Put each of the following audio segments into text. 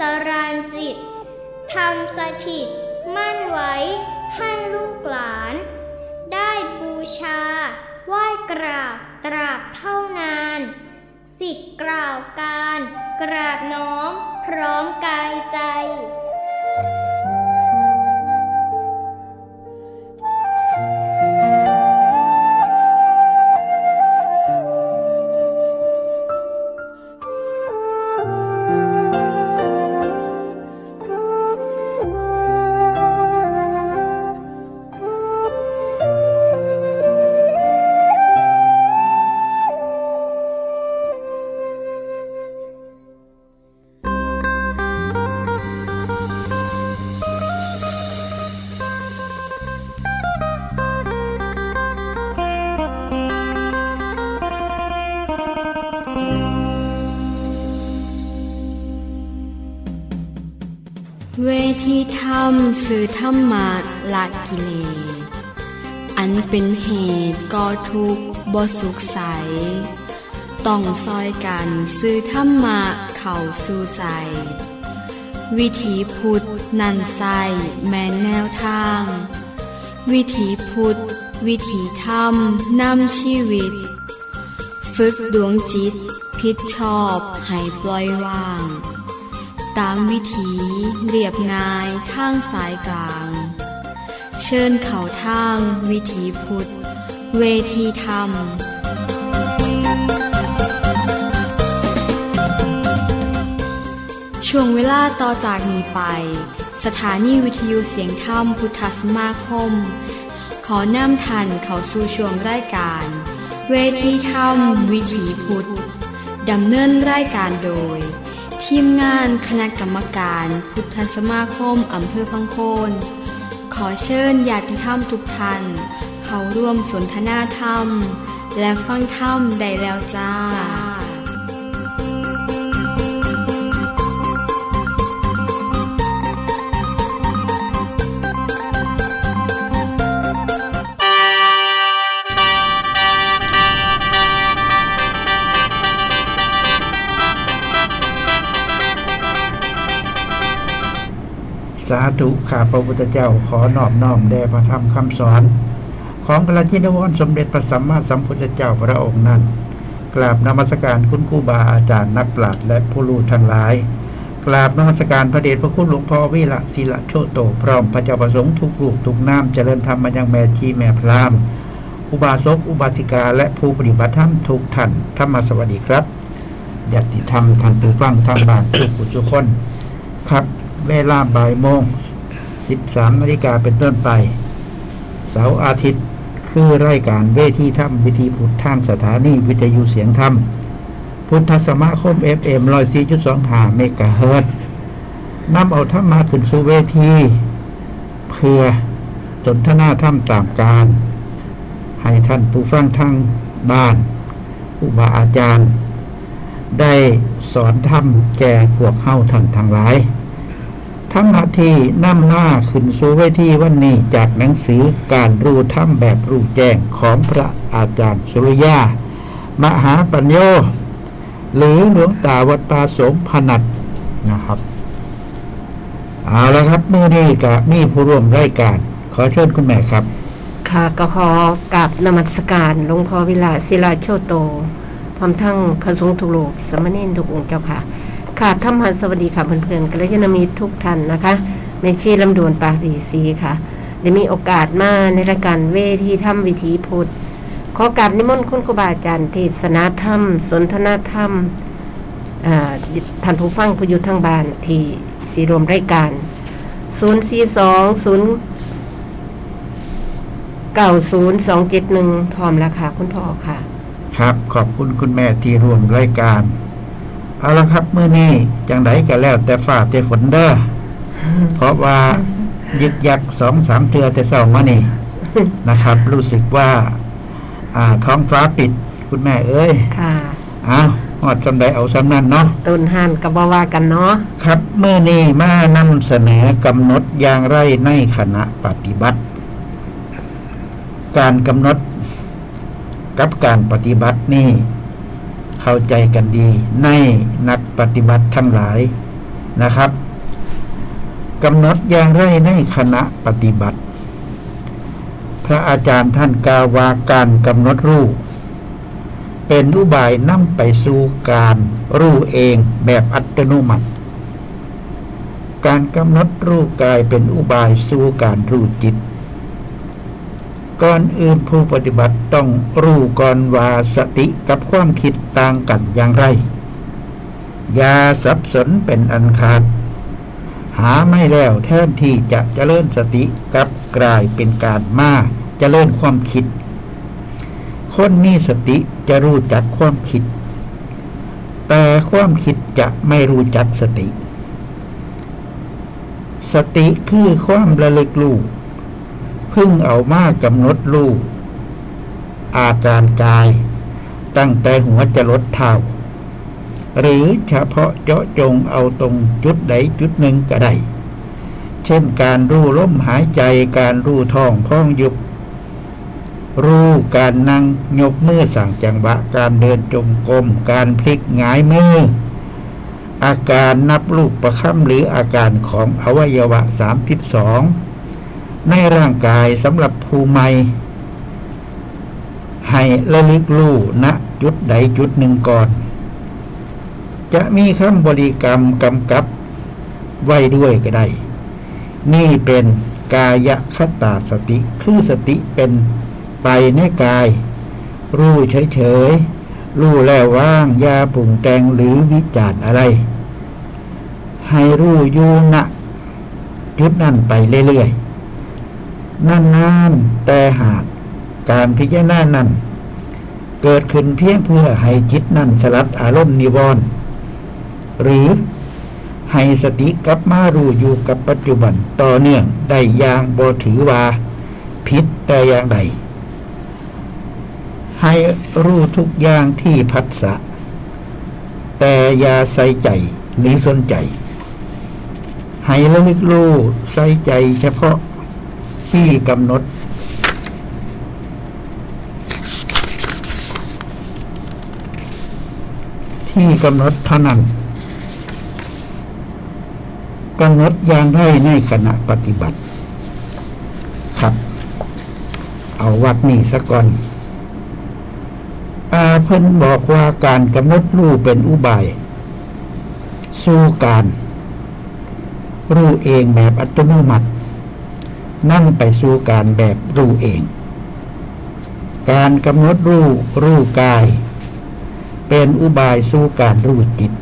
สรานจิตทำสถิตมั่นไว้ให้ลูกหลาน ได้บูชาไหว้กราบตราบเท่านาน สิกกล่าวการ กราบน้อมพร้อมกายใจ รรมสื่อธรรมะละกิเลสอันเป็นเหตุก่อทุกข์บ่สุขใส ต้องซอยกันซื้อธรรมะเข้าสู่ใจ วิถีพุทธนันไซแม่นแนวทาง วิถีพุทธวิถีธรรมนำชีวิต ฝึกดวงจิต พิดชอบให้ปล่อยวาง ตามวิถีเรียบง่ายทางสายกลาง เชิญเขาทางวิถีพุทธ เวทีธรรม ช่วงเวลาต่อจากนี้ไป สถานีวิทยุเสียงธรรมพุทธสมาคม ขอนำทันเขาสู่ช่วงรายการ เวทีธรรม วิถีพุทธดำเนินรายการโดย ทีมงานคณะกรรมการ พุทธสมาคมอำเภอพังโคน ขอเชิญญาติธรรมทุกท่านเข้าร่วมสนทนาธรรม และฟังธรรมได้แล้วจ้า สาธุข้าพระพุทธเจ้าขอนอบน้อมแด่พระธรรมคำสอน ของพระจินวรสมเด็จพระสัมมาสัมพุทธเจ้าพระองค์นั้น กราบนมัสการคุณครูบาอาจารย์นักปราชญ์และผู้รู้ทั้งหลาย กราบนมัสการพระเดชพระคุณหลวงพ่อวิระศิละโชโตพร้อมพระเจ้าประสงค์ทุกรูปทุกน้ำเจริญธรรมมายังแม่ชีแม่พรามอุบาสกอุบาสิกา และผู้ปฏิบัติธรรมทุกท่านธรรมสวัสดีครับญาติธรรมท่านผู้ฟังทางบ้านทุกผู้ทุกคนครับ เวลาบ่ายโมง 13นาฬิกาเป็นต้นไป เสาร์อาทิตย์คือรายการเวทีธรรมวิธีพุทธทางสถานีวิทยุเสียงธรรม พุทธสมาคม FM 104.25เมกะเฮิรตซ์นำเอาธรรมมาขึ้นสู่เวที เพื่อสนทนาธรรมตามการ ให้ท่านผู้ฟังทางบ้านผู้บาอาจารย์ ได้สอนธรรมแก่พวกเข้าท่านทั้งหลาย ธรรมที่นำหน้าขึ้นสู่เวทีวันนี้จากหนังสือการรู้ธรรมแบบรู้แจ้งของพระอาจารย์สุริยามหาปัญโย หรือหลวงตาวัดปาสมพนัดนะครับเอาละครับเมื่อนี้กับมีผู้ร่วมรายการ ขอเชิญคุณแม่ครับ ค่ะก็ขอกราบนมัสการหลวงพ่อวิลาศิลาโชโต พร้อมทั้งพระสงฆ์ทุกโลกสามณรทุกองค์เจ้าค่ะ ค่ะท่านพันสวัสดีค่ะเพื่อนๆกัลยาณมิตรทุกท่านนะคะในชีลำดวนปากดีสีค่ะได้มีโอกาสมาในรายการเวทีธรรมวิถีพุทธขอกราบนิมนต์คุณครูบาอาจารย์เทศนาธรรม สนทนาธรรมอ่าท่านผู้ฟังผู้อยู่ทางบ้านที่สีรวมรายการ 042 0เก้าศูนย์สองเจ็ดหนึ่งพร้อมแล้วค่ะ คุณพ่อค่ะ ครับ ขอบคุณคุณแม่ที่ร่วมรายการ เอาละครับเมื่อนี้จังไดก็แล้ว แต่ฟ้าแต่ฝนเด้อเพราะว่ายึกยักสองสามเทือแต่เศร้ามานี่นะครับ รู้สึกว่า อ่า ท้องฟ้าปิด คุณแม่เอ้ยค่ะอ้าวหอดสำใดเอาสำนั้นเนาะต้นห่านก็บ่ว่ากันเนาะครับเมื่อนี้มานำเสนอกำหนดอย่างไรในขณะปฏิบัติ การกำหนดกับการปฏิบัตินี่ เข้าใจกันดีในนักปฏิบัติทั้งหลายนะครับกำหนดอย่างไรในขณะปฏิบัติ พระอาจารย์ท่านกาวาการกำหนดรูปเป็นอุบายนำไปสู่การรู้เองแบบอัตโนมัติ การกำหนดรู้กายเป็นอุบายสู่การรู้จิต ก่อนอื่นผู้ปฏิบัติต้องรู้ก่อนว่าสติกับความคิดต่างกันอย่างไร อย่าสับสนเป็นอันขาด หาไม่แล้วแทนที่จะเจริญสติกับกลายเป็นการมาเจริญความคิด คนมีสติจะรู้จักความคิด แต่ความคิดจะไม่รู้จักสติ สติคือความระลึกรู้ พึ่งเอามากำหนดรู้อาการกาย ตั้งแต่หัวจะลดเท้าหรือเฉพาะเจาะจงเอาตรงจุดใดจุดหนึ่งก็ได้ เช่นการรู้ลมหายใจการรู้ท้องพ้องยุบ รู้การนั่งยกมือสั่งจังหวะ การเดินจงกรมการพลิกหงายมือ อาการนับลูกประคำหรืออาการของอวัยวะสามิบอง ในร่างกายสำหรับภูมิใหม่ให้ระลึกรู้ณจุดใดจุดหนึ่งก่อน จะมีคำบริกรรมกำกับไว้ด้วยก็ได้ นี่เป็นกายคตาสติ คือสติเป็นไปในกาย รู้เฉยๆ รู้แล้วว่างยาปรุงแต่งหรือวิจารณ์อะไร ให้รู้อยู่ณจุดนั้นไปเรื่อยๆ นานๆแต่หากการพิจารณานั้น เกิดขึ้นเพียงเพื่อให้จิตนั้นสลัดอารมณ์นิวรณ์หรือให้สติกลับมารู้อยู่กับปัจจุบันต่อเนื่องได้อย่างบ่ถือว่าผิดแต่อย่างใด ให้รู้ทุกอย่างที่พัสสะแต่อย่าใส่ใจหรือสนใจ ให้ระลึกรู้ใส่ใจเฉพาะ ที่กำหนด ที่กำหนดเท่านั้นกำหนดอย่างไรในขณะปฏิบัติ ครับ เอาวัดนี้สักก่อนอาเพิ่นบอกว่าการกำหนดรู้เป็นอุบาย สู้การ รู้เองแบบอัตโนมัติ นั่นไปสู่การแบบรู้เอง การกำหนดรู้รู้กาย เป็นอุบายสู่การรู้จิต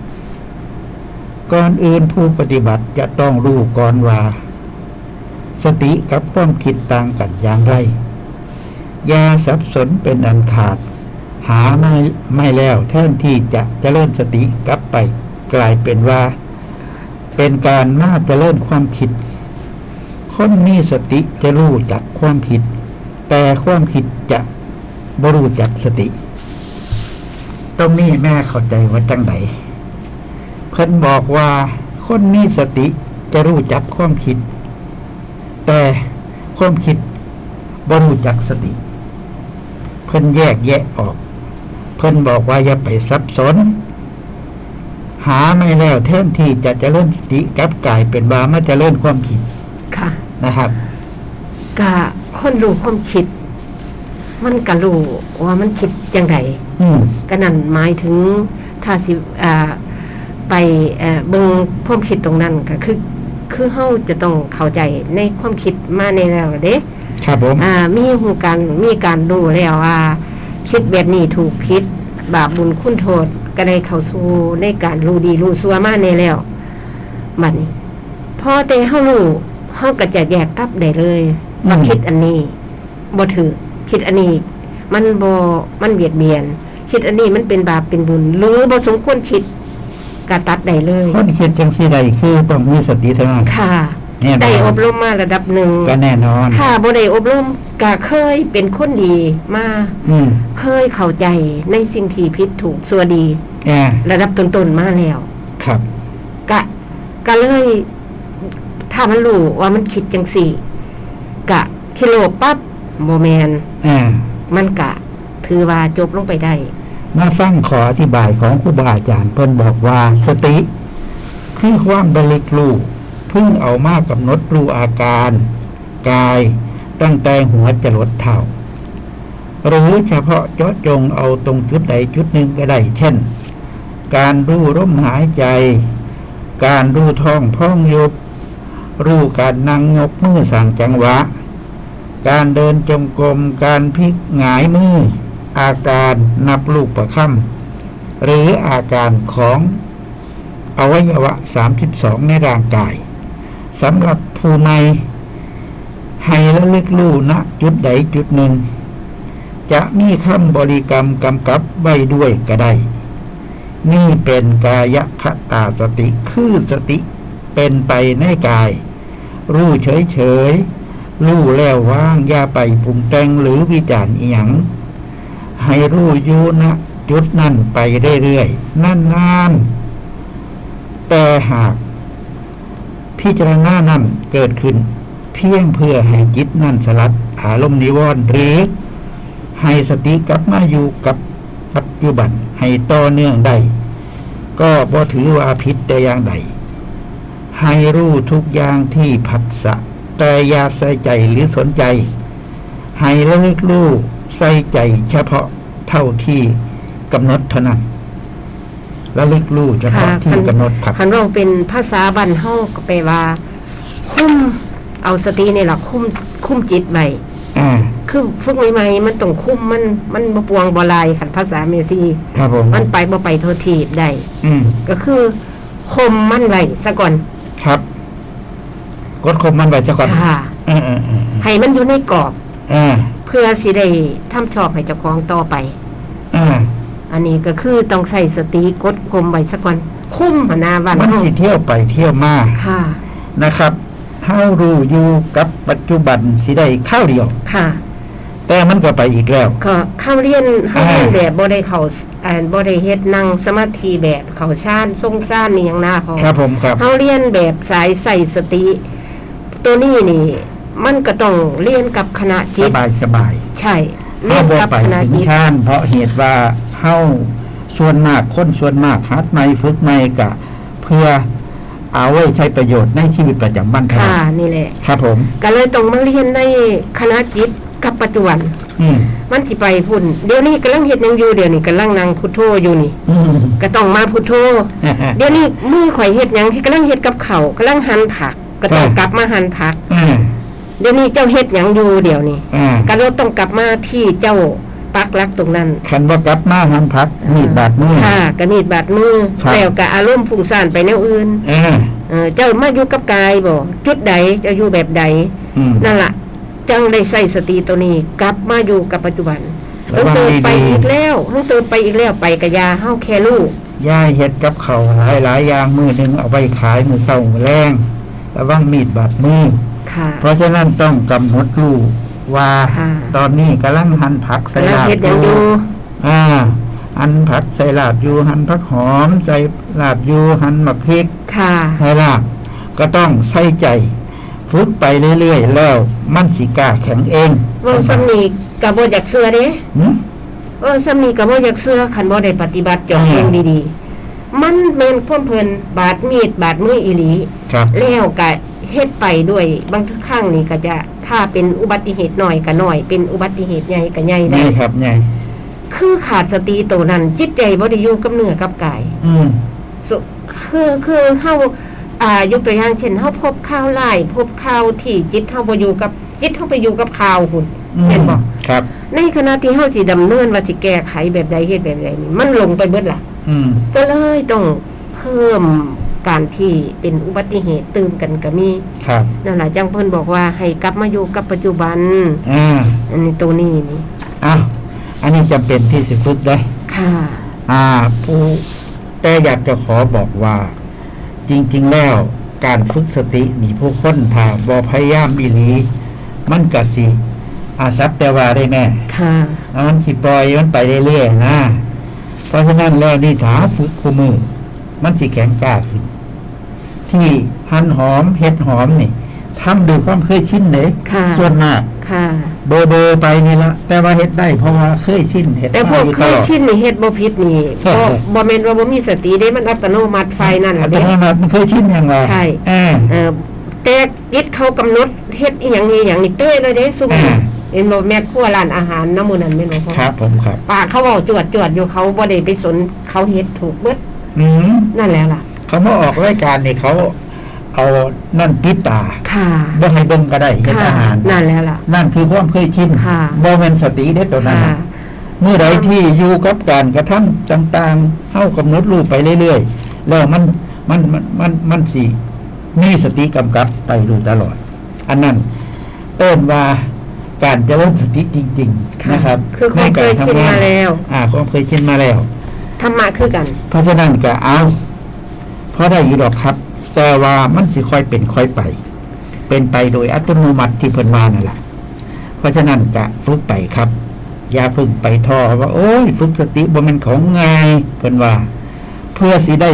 ก่อนอื่นผู้ปฏิบัติจะต้องรู้ก่อนว่า สติกับความคิดต่างกันอย่างไรยาสับสนเป็นอันขาด หาไม่ไม่แล้วแทนที่จะเจริญสติกลับไป กลายเป็นว่า เป็นการมาเจริญความคิด คนมีสติจะรู้จักความคิด แต่ความคิดจะบรู้จักสติ ตรงนี้แม่เข้าใจว่าจังไดเพิ่นบอกว่าคนมีสติจะรู้จักความคิด แต่ความคิดบรู้จักสติ เพิ่นแยกแยะออก เพิ่นบอกว่าอย่าไปซับสน หาไม่แล้วแทนที่จะเจริญสติกับกลายเป็นว่ามาเจริญความคิดค่ะ นะครับกะคนรู้ความคิด มันก็รู้ว่ามันคิดจังไดอืมก็นั่นหมายถึงถ้าสิอ่าไปเอ่อเบิ่งความคิดตรงนั้นก็คือ คือเฮาจะต้องเข้าใจในความคิดมาในแล้วเด้ ครับผม อ่ามีหูการมีการดูแล้วว่า คิดแบบนี้ถูกผิดบาปบุญคุณโทษก็ได้เข้าสู่ในการรู้ดีรู้ซัวมาในแล้วบัดนี้พอแต่เฮารู้ เฮาก็จะแยกกลับได้เลยว่าคิดอันนี้บ่ถือคิดอันนี้ มันบ่มันเบียดเบียน คิดอันนี้มันเป็นบาปเป็นบุญ หรือบ่สมควรคิดก็ตัดได้เลยคนคิดจังสี่ใดคือต้องมีสติเท่านั้นค่ะแน่นได้ออนบรมมาระดับหนึ่งก็แน่นอนค่ะบ่ได้อบรมก็เคยเป็นคนดีมาอืมเคยเข้าใจในสิ่งที่ผิดถูกสัวดีอ่าระดับต้นๆมาแล้ว ครับกะก็เลย ถ้ามันรู้ว่ามันคิดจังสี่ กะคิโลปั๊บโมแมนอ่ามันกะ ถือว่าจบลงไปได้ มาฟังขออธิบายของครูบาอาจารย์เพิ่นบอกว่าสติ คือความบริกรู้เพึ่งเอามากกับนดรู้อาการ กายตั้งแต่หัวจรดเท้าหรือเฉพาะเจาะจงเอาตรงจุดใดจุดหนึ่งก็ได้ เช่น การรู้ร่มหายใจ การรู้ท้องพ้องยุบ รู้การนั่งยกมือสั่งจังหวะ การเดินจงกรมการพลิกหงายมือ อาการนับลูกประคำหรืออาการของอวัยวะ 32 ในร่างกายสำหรับผู้ในให้ระลึกรู้ณจุดใดจุดหนึ่ง จะมีคำบริกรรมกำกับไว้ด้วยก็ได้ นี่เป็นกายคตาสติคือสติ เป็นไปในกาย รู้เฉยเฉยๆรู้แล้วว่างอย่าไปปรุงแต่งหรือวิจารณ์อีหยังให้รู้อยู่นะจุดนั่นไปเรื่อยๆนานๆแต่หากพิจารณานั่นเกิดขึ้น เพียงเพื่อให้จิตนั่นสลัดอารมณ์นิวรณ์หรือ ให้สติกลับมาอยู่กับปัจจุบันให้ต่อเนื่องได้ก็บ่ถือว่าผิดแต่อย่างใด ให้รู้ทุกอย่างที่ผัสสะแต่อย่าใส่ใจหรือสนใจ ให้ระลึกรู้ใส่ใจเฉพาะเท่าที่กำหนดเท่านั้นระลึกรู้เฉพาะค่ะที่กำหนดครับคันเราเป็นภาษาบันเฮาก็แปลว่า คุ้มเอาสตินี่ล่ะคุ้มคุ้มจิตไว้อ่าคือฝึกใหม่ๆมันต้องคุ้มมันมันบ่ปวงบ่ลายคันภาษาเมซีครับผมมันไปบ่ไปโทษทีได้อืมก็คือคมมันไว้ซะก่อน ครับ กดคมมันไว้ซะก่อนค่ะเออเออเออให้มันอยู่ในกรอบอ่าเพื่อสิได้ทำชอบให้เจ้าของต่อไปอ่าอันนี้ก็คือต้องใส่สติกดคมไว้ซะก่อนคุ้มหนนาวันมันเฮาสิเที่ยวไปเที่ยวมาค่ะ นะครับเฮารู้อยู่กับปัจจุบันสิได้ข้าวเดียว ค่ะ แต่มันก็ไปอีกแล้ว ก็เข้าเรียนเข้าเรียนอ่าแบบบ่ได้เข้า อ่าบ่ได้เฮ็ดนั่งสมาธิแบบเข้าฌานทรงฌานนี่หยังหน้าพอครับผมครับเข้าเรียนแบบสายใส่สติ ตัวนี้นี่ มันก็ต้องเรียนกับคณะสจิตบายสบายใช่เรีเฮายนบ่กับไปคณะถึงจิตชานเพราะเหตุว่าเฮาส่วนมากคนส่วนมากหัดใหม่ฝึกใหม่กะ เพื่อเอาไว้ใช้ประโยชน์ในชีวิตประจำวันเท่าค่ะนั้นนี่แหละครับผม ก็เลยต้องมาเรียนในคณะจิตกับปัจจุบันอื มมันสิไปพุ่นเดี๋ยวนี้กำลังเฮ็ดหยังอยู่เดี๋ยวนี้กำลังนั่งพุทโธอยู่นี่อืมก็ต้องมาพุทโธเดี๋ยวนี้มือข่อยเฮ็ดหยังที่กำลังเฮ็ดกับเขาวกำลังหั่นผัก ก็ต้องใช่กลับมาหั่นผักอ่าเดี๋ยวนี้เจ้าเฮ็ดหยังอยู่เดี๋ยวนี้อ่าก็เราต้องกลับมาที่เจ้าปักหลักตรงนั้นคันว่ากลับมาหันพักมีดบาดมือค่ะกระมีดบาดมือครับแล้วก็อารมณ์ฟุ้งซ่านไปแนวอื่นเออเออเจ้ามาอยู่กับกายบ่จุดใดเจะอยู่แบบใดอืมนั่นล่ะ จังได้ใส่สติตัวนี้ กลับมาอยู่กับปัจจุบันระวังเติมไปดีๆ อีกแล้วเพิ่งเติมไปอีกแล้วไปกะยาเฮาแค่ลูก ย่ายเฮ็ดกับเขาวหลายหลายๆอย่างมือหนึ่งเอาไปขายมือเศร้ามือแรงระวังมีดบาดมือ ค่ะ เพราะฉะนั้นต้องกำหนดรู้ว่าค่ะ ตอนนี้กำลังหั่นผักใส่กำลังลาบเฮ็ดหอยังยู่อยู่อ่าหั่นผักใส่ลาบอยู่หั่นผักหอมใส่ลาบอยู่หั่นหมักพริกค่ะ ใส่ลาบก็ต้องใส่ใจ ฝึกไปเรื่อยๆ แล้วมันสิกล้าแข็งเองเว่าซ้ำนี้ก็บ่อยากเชื่อเด้หืมเออสามีก็บ่อยากเสื้อคันบ่ได้ปฏิบัติเจาะอ่าเองดีๆ มันแม่นพ่นเพลินบาดมีดบาดมืออีหลี ครับแล้วก็เฮ็ดไปด้วยบางครั้งนี่ก็จะถ้าเป็นอุบัติเหตุน้อยก็น้อย เป็นอุบัติเหตุใหญ่ก็ใหญ่ได้นี่ครับไงคือขาดสติตัวนั้น จิตใจบ่ได้อยู่กับเนื้อกับกายอืม สุคือคือเฮา อ่ายกตัวอย่างเช่นเฮาพบข่าวร้ายพบข่าวที่จิตเฮาบ่อยู่กับจิตเฮาไปอยู่กับข่าวหุ่นอืมแม่นบ่ครับ ในขณะที่เฮาสิดำเนินว่าสิแก้ไขแบบใดเฮ็ดแบบใดนี่มันลงไปเบิดล่ะอืมก็เลยต้องเพิ่มการที่เป็นอุบัติเหตุตื่มกันก็มีครับนั่นแหละจังเพิ่นบอกว่าให้กลับมาอยู่กับปัจจุบันอ่าอันนี้ตัวนี้นี่อ้าวอันนี้จำเป็นที่สิฝึกได้ค่ะ อ่า ผู้แต่อยากจะขอบอกว่า จริง ๆ แล้วการฝึกสตินี่ผู้คนถ้าบอพยายามอีหลี มันก็สิอาซับแต่ว่าได้แม่ค่ะอ่ามันสิปล่อยมันไปเรื่อยๆนะเพราะฉะนั้นแล้วนี่ถาฝึกคู่มือ มันสิแข็งกล้าขึ้น ที่หั่นหอมเห็ดหอมนี่ทำด้วยความเคยชินเลยค่ะส่วนมากค่ะ เบอร์เบอร์ไปนี่ละแต่ว่าเฮ็ดได้เพราะว่าเคยชินเฮ็ดแต่พวกมาอยู่เคตยลอด ชินนี่เฮ็ดบ่ผิดนี่ใช่บ่ บ่แม่นว่าบ่มีสติเด้มันอัตโนมัติไฟนั่นอัล่ะตเด้ โนมัติมันเคยชินอย่างไรใช่ อ่า เออแต่ยิดเขากำหนดเฮ็ดอีหยังนี่อย่างนี้เต้ยเลยเด้ซุมอ่า เห็นบ่แม่ครัวร้านอาหารน้ำหมูนั่นแม่นบ่พ่อครับผมครับ ปากเขาเว้าจวดจวดอยู่เขาบ่ได้ไปสนเขาเฮ็ดถูกเบิดอืมนั่นแหละล่ะ เขามาออกรายการนี่เขา เอานั่นปิดตาค่ะบ่ให้เบิ่งก็ได้เฮ็ดค่ะอาหารนั่นแล้วล่ะ นั่นคือความเคยชินค่ะบ่แม่นสติเด้ตัวนั้นค่ะน่ะเมื่อใดที่อยู่กับการกระทำต่างๆเฮากำหนดรูปไปเรื่อยๆ แล้วมันมันมันมันมันสิมีสติกำกับไปดูตลอด อันนั้นเอิ้นว่าการเจริญสติจริง ๆ นะครับ คือความเคยชินมาแล้ว อ่าความเคยชินมาแล้วธรรมะคือกัน เพราะฉะนั้นก็เอาเพราะได้อยู่ดอกครับ แต่ว่ามันสิค่อยเป็นค่อยไป เป็นไปโดยอัตโนมัติที่เพิ่นว่านั่นแหละเพราะฉะนั้นก็ฝึกไปครับ อย่าฝึกไปท่อว่า โอ้ยฝึกสติบ่แมันของง่ายเพิ่นว่า เพื่อสิได้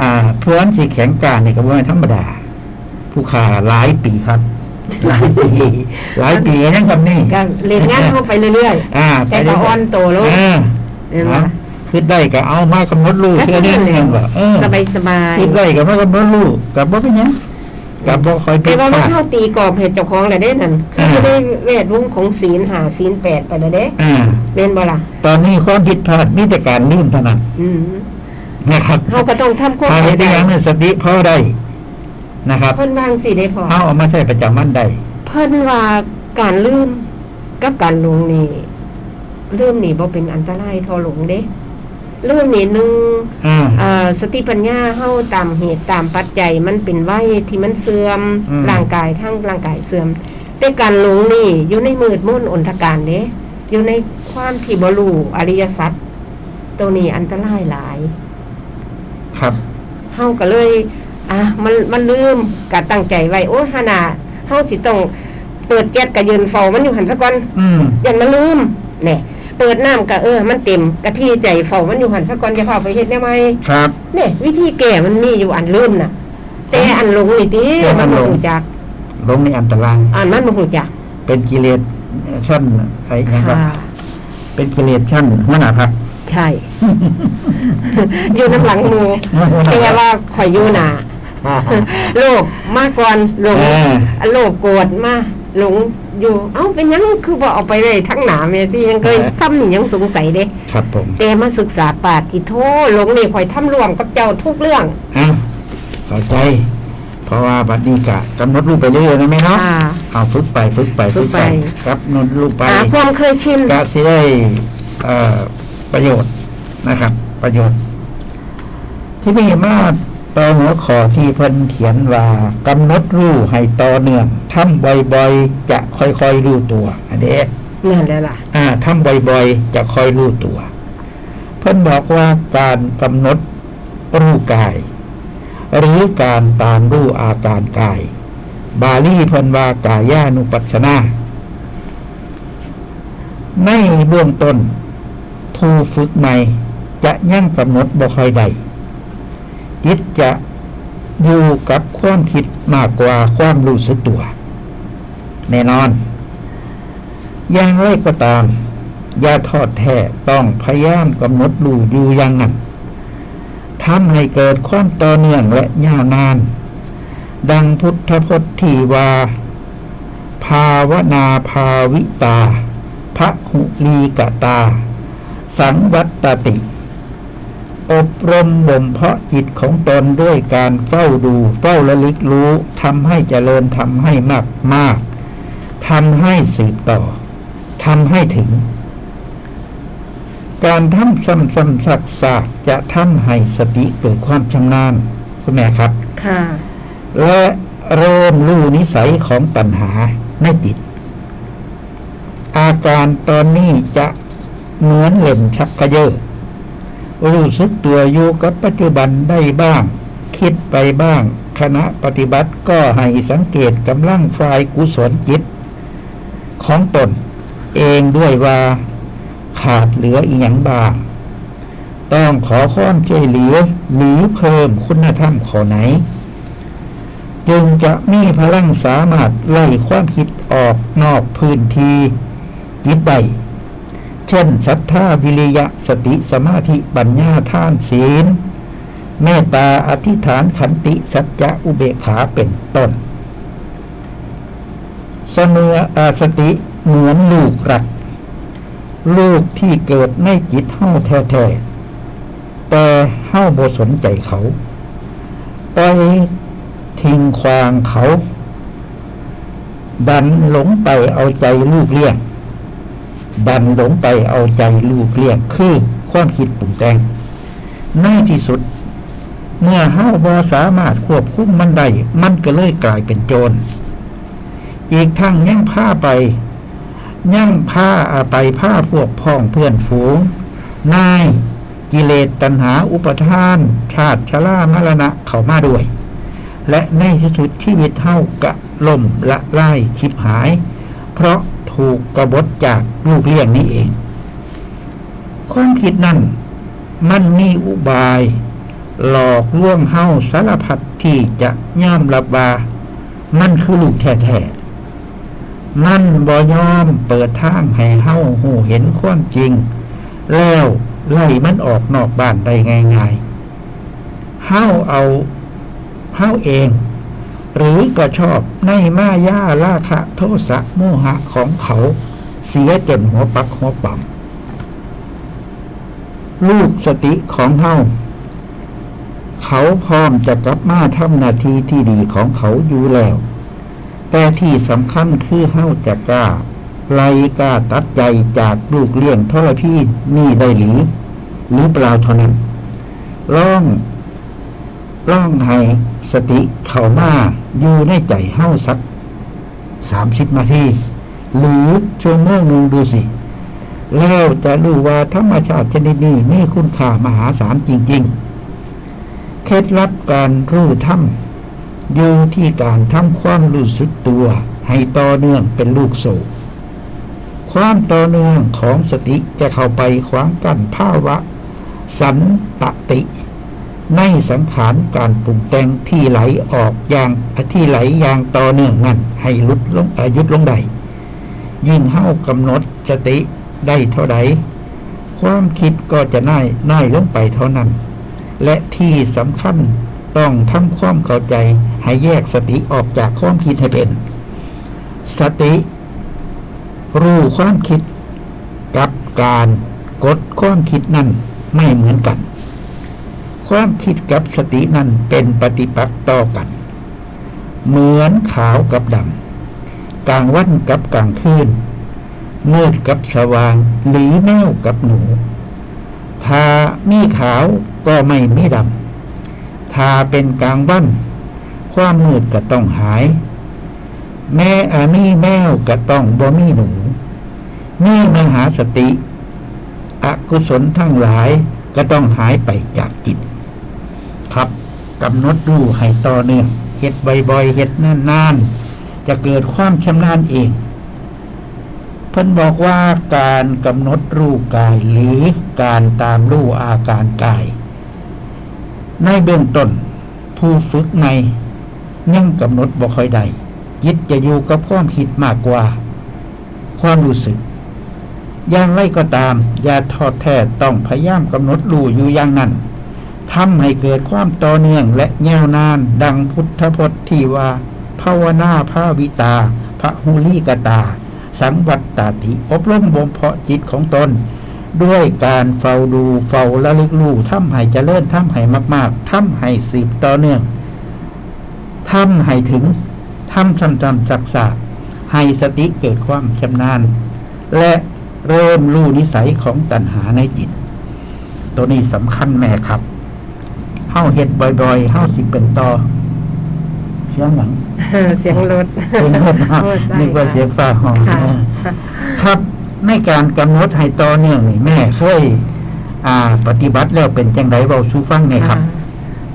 อ่า เพื่ออันสิแข็งกร้ารนี่ก็บ่แม่นธรรมดา ผู้ขาหลายปีครับหลายปีหลายปียังคำนี้ก็เล่นงานเข้าไปเรื่อยอ่าๆแต่ก็อ่อนโตลงอ่าเห็นไหมเอา คิดได้ก็เอามากำหนดลูกเพื่อเรื่องเงินว่าเออสบายสบายคิดได้ก็มากำหนดลูกกับบ่เป็นหยังกับบ่คอยแต่ผิดว่าพมันลาดเข้าตีกรอบเหตุเจ้าของแหละเด้นั่นคืออ่าจะได้เวทวงของศีลหาศีลแปดไปแล้วเด้อ่าเม่นบ่ล่ะตอนนี้ความผิดพลาดมีแต่การลืมเท่านั้นอืมนะครับเขาก็ต้องทำความถ้าเข้าเฮ็ดใจได้หยังเนี่ยสติพอได้นะครับเพิ่นวางสิได้พอเอาเออกมาใช้ประจำวันได้เพิ่นว่าการลืมกับการหลงนี่ลืมนี่บ่เป็นอันตรายเท่าหลงเด้ ลืมนี่หนึงอ่าเอ่อสติปัญญาเฮาตามเหตุตามปัจจัยมันเป็นไว้ที่มันเสื่อมอืมร่างกายทั้งร่างกายเสื่อม แต่การหลงนี่อยู่ในมืดมนอนทการเด้อยู่ในความที่บ่รู้อริยสัจตัวนี้อันตรายหลาย ครับเฮาก็เลย อะมันมันลืมก็ตั้งใจไว้โอ้ยหานาเฮาสิต้องเปิดแก๊สก็ยืนเฝ้ามันอยู่หันซะก่อนอืมอย่ามาลืมแหน่ เปิดน้ำก็เออ มันเต็มกะที่ใจเฝ้ามันอยู่หันซะก่อนอย่าเฝ้าไปเฮ็ดได้ไหมครับเนี่ยวิธีแก้มันมีอยู่อันลืมน่ะ แต่อันหลงนี่ติแต่อัมันนบ่หลงฮู้จักลงในอันตรายอันมันบ่ฮู้จัก เป็นกิเลสชั้นไอ้หยังค่ะว่าเป็นกิเลสชั้นหัวหน้าพักใช่ อยู่น้ำหลังหมู่แต่ว่าข่อยอยู่หน้าโลภมาก่อนหลงเออโลภโกรธมาหลง อยู่ เอ้าเป็นหยังคือบ่เอาไปเลยทั้งหนาแม่สิยังเคยซ้ำนี่ยังสงสัยเด้ครับผมแต่มาศึกษาปาฏิโทหลงนี่ข่อยทำร่วมกับเจ้าทุกเรื่องอ้าวเข้าใจ เพราะว่าบัดนี้กะกำหนดรูปไปเรื่อยๆนะแม่เนาะค่ะ เอาฝึกไปฝึกไปฝึฝึกกไปไป ครับนนรูปไป หาความเคยชินกะสิได้เอ่อประโยชน์นะครับ ประโยชน์ ที่นี่มา ต่อหัวข้อที่เพิ่นเขียนว่ากำหนดรู้ให้ต่อเนื่องทำบ่อยๆ จะค่อยๆรู้ตัว อันนี้นั่นแหละล่ะ อ่าทำบ่อยๆ จะค่อยรู้ตัว เพิ่นบอกว่าการกำหนดรู้กาย หรือการตามรู้อาการกาย บาลีเพิ่นว่ากายานุปัสสนาในเบื้องต้น ผู้ฝึกใหม่ จะยั่งกำหนดบ่ค่อยใด จิตจะอยู่กับความคิดมากกว่าความรู้สึกตัว แน่นอน อย่างไรก็ตามอย่าทอดแท้ต้องพยายามกำหนดรู้อยู่อย่างนั้นทำให้เกิดความต่อเนื่องและยาวนาน ดังพุทธพจน์ที่ว่า ภาวนาภาวิตาพระหุลีกตา สังวัตตติ อบรมบ่มเพาะจิตของตนด้วยการเฝ้าดูเฝ้าระลึกรู้ทำให้เจริญทำให้มากมากทำให้สืบต่อทำให้ถึง การทำซ้ำซ้ำซักซากจะทำให้สติเกิดความชำนาญคุณแม่ครับ ค่ะ และเริ่มรู้นิสัยของตัณหาในจิต อาการตอนนี้จะเหมือนเล่มชักกระเยอะ รู้สึกตัวอยู่กับปัจจุบันได้บ้าง คิดไปบ้างขณะปฏิบัติก็ให้สังเกตกำลังฝ่ายกุศลจิต ของตน เองด้วยว่า ขาดเหลืออีหยังบ้าง ต้องขอความช่วยเหลือหรือเพิ่มคุณธรรมขอไหน จึงจะมีพลังสามารถไล่ความคิดออกนอกพื้นที่จิตได้ เช่นศรัทธาวิริยะสติสมาธิปัญญาท่านศีล เมตตาอธิษฐานขันติสัจจะอุเบกขาเป็นต้นเสมออาสติเหมือนลูกรัก ลูกที่เกิดในจิตเฮาแท้ๆแต่เฮาบ่สนใจเขาปล่อยทิ้งควางเขา ดันหลงไปเอาใจลูกเลี้ยง ดันหลงไปเอาใจลูกเลี้ยงคือความคิดปรุงแต่งในที่สุด เมื่อเฮาบ่สามารถควบคุมมันได้มันก็เลยกลายเป็นโจร อีกทั้งยังผ้าไปยังผ้าอาไปผ้าพวกพ้องเพื่อนฝูงนายกิเลสตัณหาอุปทาน ชาติชรามรณะเข้ามาด้วย และในที่สุดชีวิตเท่ากะล่มละลายชิบหาย เพราะ ถูกกบฏจากลูกเลี้ยงนี้เอง ความคิดนั้นมันมีอุบาย หลอกล่วงเฮาสารพัดที่จะย่อมรับว่ามันคือลูกแท้ๆมันบ่ยอมเปิดทางให้เฮาหูเห็นความจริง แล้วไล่มันออกนอกบ้านได้ง่ายๆเฮาเอาเฮาเอง หรือก็ชอบในมายาลาคะโทสะโมหะของเขาเสียจนหัวปักหัวปั๊มลูกสติของเฮาเขาพร้อมจะกลับมาทำนาทีที่ดีของเขาอยู่แล้ว แต่ที่สำคัญคือเฮาจะกล้าไล่กล้าตัดใจจากลูกเลี้ยงทรพี่นี่ได้หรือ หรือเปล่าเท่านั้นล่อง ล่องให้สติเข้ามาอยู่ในใจเฮาสักสามสิบนาทีหรือชั่วโมงหนึ่งดูสิแล้วจะรู้ว่าธรรมชาติชนิดนี้มีคุณค่ามหาศาลจริง ๆ เคล็ดลับการรู้ธรรมอยู่ที่การทำความรู้สึกตัว ให้ต่อเนื่องเป็นลูกโซ่ความต่อเนื่องของสติจะเข้าไปขวางกั้นภาวะ สันตติ ในสังขารการปรุงแต่งที่ไหลออกอย่างที่ไหลอย่างต่อเนื่องนั้นให้ลุดลงอายุดลงได้ยิ่งเฮ้ากำหนดสติได้เท่าใดความคิดก็จะน่ายน่ายลงไปเท่านั้น และที่สำคัญต้องทำความเข้าใจให้แยกสติออกจากความคิดให้เป็น สติ รู้ความคิดกับการกดความคิดนั้นไม่เหมือนกัน ความคิดกับสตินั้นเป็นปฏิปักษ์ต่อกัน เหมือนขาวกับดำกลางวันกับกลางคืนมืดกับสว่างหรือแมวกับหนูถ้ามีขาวก็ไม่มีดำถ้าเป็นกลางวันความมืดก็ต้องหาย แม่อามีแมวก็ต้องบ่มีหนู มีมหาสติ อกุศลทั้งหลายก็ต้องหายไปจากจิต ครับกำหนดรู้ให้ต่อเนื่องเฮ็ดบ่อยๆเฮ็ดนานๆจะเกิดความชำนาญเองเพิ่นบอกว่าการกำหนดรู้กายหรือการตามรู้อาการกาย ในเบื้องต้นผู้ฝึกในยังกำหนดบ่ค่อยได้จิตจะอยู่กับความคิดมากกว่า ความรู้สึกอย่างไรก็ตาม อย่าทอดแท้ต้องพยายามกำหนดรู้อยู่อย่างนั้น ทำให้เกิดความต่อเนื่องและยาวนาน ดังพุทธพจน์ที่ว่า ภาวนาภาวิตา พระหุลีกตา สังวัตตาติอบรมบ่มเพาะจิตของตน ด้วยการเฝ้าดูเฝ้าระลึกรู้ทำให้เจริญทำให้มากๆทำให้สืบต่อเนื่องทำให้ถึงทำซ้ำๆซักๆให้สติเกิดความชำนาญ และเริ่มรู้นิสัยของตัณหาในจิต ตัวนี้สำคัญแม่ครับ เฮ้าเฮ็ดบ่อยๆเฮ้าสิเป็นต่อเสียงหลังเสียงรถเสียงรถเนาะโอ้ใช่นึกว่าค่ะเสียงฟ้าห้องค่ะครับในการกำหนดให้ต่อเนื่องนี่แม่เคยอ่า ปฏิบัติแล้วเป็นจังไดเบาสู่ฟังเนี่ยครับ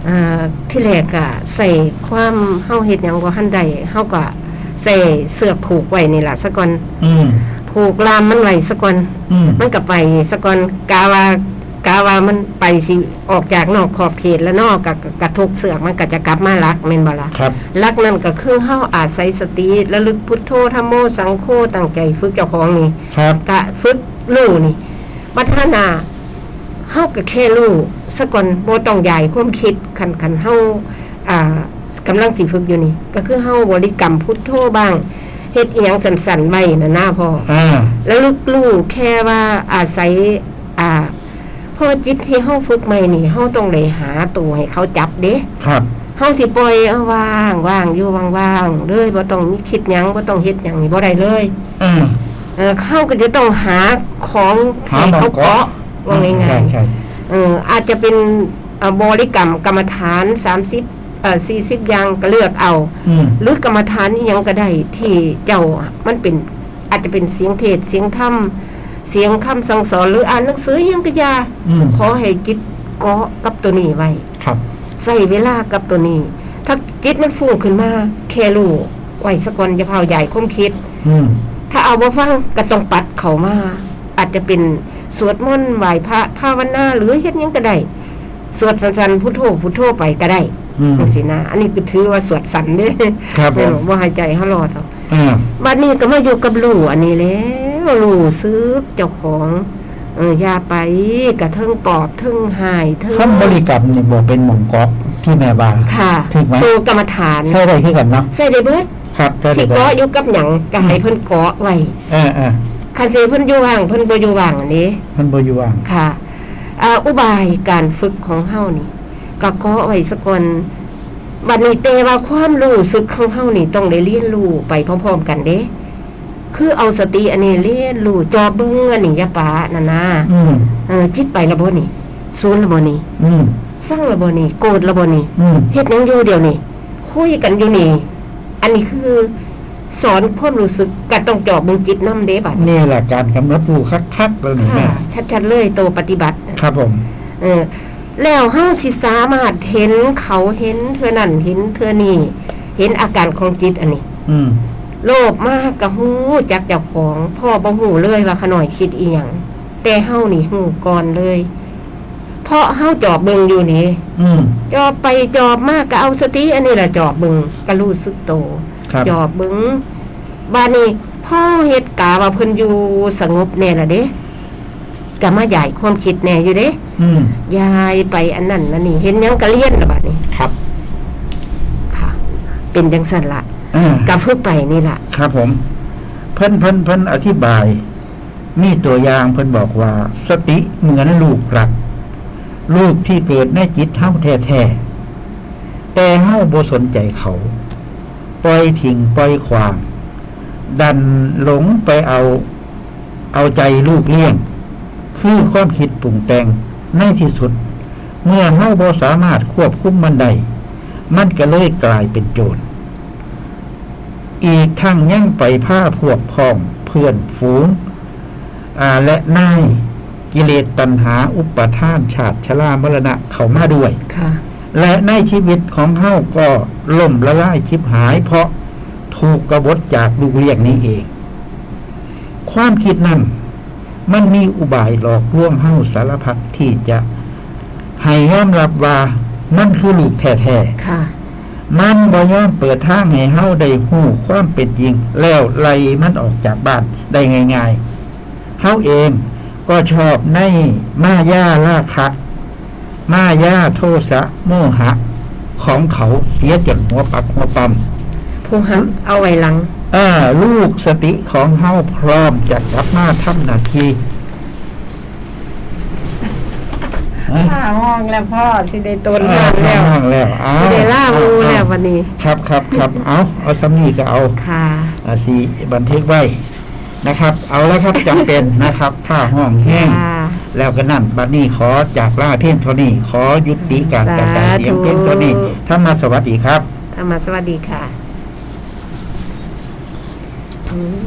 อ่าที่แรกอะใส่ความเฮาเฮ็ดหยังบ่ทันใดเฮาก็ใส่เสือกผูกไว้นี่ล่ะซะก่อนอืมผูกลามมันไว้ซะก่อนอืมมันก็ไปซะก่อนกาว่า กะว่ามันไปสิออกจากนอกขอบเขตแล้วนอกกับกระทกเสือกมันก็จะกลับมารักแม่นบ่ล่ะครับรักนั่นก็คือเฮาอาศัยสติระลึกพุทโธธรรมโมสังโฆตั้งใจฝึกเจ้าของนี่ครับกะฝึกรู้นี่พัฒนาเฮาก็แค่รู้ซะก่อนบ่ต้องใหญ่ความคิดคันคันเฮาอ่ากำลังสิฝึกอยู่นี่ ก็คือเฮาบริกรรมพุทโธบ้างเฮ็ดอีหยังสั่นๆไว้น่ะนะพ่ออ่าแล้วลูกลูกแค่ว่าอาศัยอ่าเพ ราะว่าจิตที่เฮาฝึกใหม่นี่เฮาต้องได้หาตัวให้เขาจับเด้ครับ เฮาสิปล่อยเอาว่างว่างอยู่ว่างๆเลยบ่ต้องมีคิดหยังบ่ต้องเฮ็ดหยังนี่บ่ได้เลยอืมเออเขาก็จะต้องหาของหาให้หมอเขาเกาะเกาะว่าง่ายใช่ๆเอออาจจะเป็นเอ่อบริกรรมกรรมฐาน30เอ่อ40อย่างก็เลือกเอาอืมหรือกรรมฐานอิหยังก็ได้ที่เจ้ามันเป็นอาจจะเป็นเสียงเทศน์เสียงธรรม เสียงคำสั่งสอนหรืออ่านหนังสืออิหยังก็อยาอืมขอให้จิตเกาะกับตัวนี้ไว้ครับใส่เวลากับตัวนี้ ถ้าจิตมันฟุ้งขึ้นมาแค่รู้ไว้สะก่อนอย่าเผาใหญ่คมคิดอืมถ้าเอามาฟังก็ต้องปัดเขามา อาจจะเป็นสวดมนต์ไหว้พระภาวนาหรือเฮ็ดหยังก็ได้ สวดสันๆพุทโธพุทโธไปก็ได้อืมจังซี่นะ อันนี้คือถือว่าสวดสันเด้ครับผแม่นมบ่หายใจเฮารอดหรอกอ่าบัดนี้ก็มาอยู่กับลูกอันนี้แล้ว ลูกซึกเจ้าของ เอออย่าไปกระเทิงปอบเทิงหายเทิงคำบริกรรมนี่บอกเป็นหม่องเกาะที่แม่บาค่ะถูกไหมตัวกรรมฐานใช่ได้ที่กันเนาะใส่ได้เบิดครับได้สิได้เกาะอยู่กับหยังก็ให้เพิ่นเกาะไว้เออเออคันสิเพิ่นอยู่ว่างเพิ่นบ่อยู่ว่างอันนี้มันบอยู่ว่างค่ะอ่าอุบายการฝึกของเฮานี่ก็เกาะไว้ซะก่อนบัดนี้แต่ว่าความรู้สึกของเฮานี่ต้องได้เรียนรู้ไปพร้อมๆกันเด้ คือเอาสติอันนี้เรียนรู้จอเบิ่งอันนี้อย่าปานั่นนะอืมเออจิตไปและบ่นี่ศูนย์และบ่นี่อืมสร้างและบ่นี่โกรธและบ่นี่อืมเฮ็ดหยังอยู่เดี๋ยวนี้คุยกันอยู่นี่ อันนี้คือสอนความรู้สึกก็ต้องจอบเบิ่งจิตนำเด้บัดนี้นี่แหละการกำหนดรู้คักๆแล้วนี่ค่ะแม่ชัดๆเลยโตวปฏิบัติ ครับผม เออ แล้วเฮาสิสามารถเห็นเขาเห็นเธอนั่นเห็นเธอนี่ เห็นอาการของจิตอันนี้ อืม โลภมากกะฮู้จักเจ้าของ พ่อบ่ฮู้เลยว่าขน่อยคิดอีหยังแต่เฮานี่ฮู้ก่อนเลย เพราะเฮาจอบเบิ่งอยู่นี่อืมจอบไปจอบมากก็เอาสติอันนี้ล่ะจอบเบิ่งก็รู้สึกโตครับจอบเบิ่งบ้านนี้พ่อเฮ็ดกาว่าเพิ่นอยู่สงบแน่ล่ะเด้ก็มาใหญ่ความคิดแน่อยู่เด้อืมยายไปอันนั้นนั่นนี่ เห็นหยังกะเลียนละบัดนี้ครับ ค่ะ เป็นจังสันละ อ่ากะฝึกไปนี่ล่ะครับผม เพิ่นเพิ่นเพิ่นอธิบาย มีตัวอย่างเพิ่นบอกว่า สติเหมือนลูกรัก ลูกที่เกิดในจิตเฮาแท้ๆแต่เฮาบ่สนใจเขา ปล่อยทิ้งปล่อยขวางดันหลงไปเอา เอาใจลูกเลี้ยง คือความคิดปรุงแต่งในที่สุด เมื่อเฮาบ่สามารถควบคุมมันได้ มันก็เลยกลายเป็นโจร อีกทั้งยังไปผ้าพวกพ้องเพื่อนฝูงอ่าและนายกิเลสตัณหาอุปทานชาติชรามรณะเข้ามาด้วยค่ะและในชีวิตของเฮาก็ล่มละลายชิบหาย เพราะถูกกบฏจากลูกเลี้ยงนี้เอง ความคิดนั้นมันมีอุบายหลอกลวงเฮาสารพัดที่จะให้ยอมรับว่ามันคือลูกแท้ๆค่ะ มันบ่ยอมเปิดทางให้เฮาได้ฮู้ความเป็นจริง แล้วไล่มันออกจากบ้านได้ง่ายๆเฮาเองก็ชอบในมายาราคะมายาโทสะโมหะ ของเขาเสียจนหัวปักหัวปั๊มผู้หักเอาไว้หลัง อ่า ลูกสติของเฮาพร้อมจะกลับมาทำหน้าที่อะ ข้าห้องแล้วพ่อสิได้ตนอ่าน้ำแล้วห้องแล้วเอาสิได้ล่างูแล้วเอาวันนี้ ครับครับครับเอาเอาสำนีก็เอาค่ะอาสีบันทึกไว้นะครับ เอาแล้วครับจำเป็นนะครับค่าห้องแห้งค่ะแล้วก็นั่นบัดนี้ขอจากล่าเพียงเท่านี้ขอยุติการกระจายเสียงเพียงเท่านี้ท่านมาสวัสดีครับธรรมะสวัสดีค่ะอืม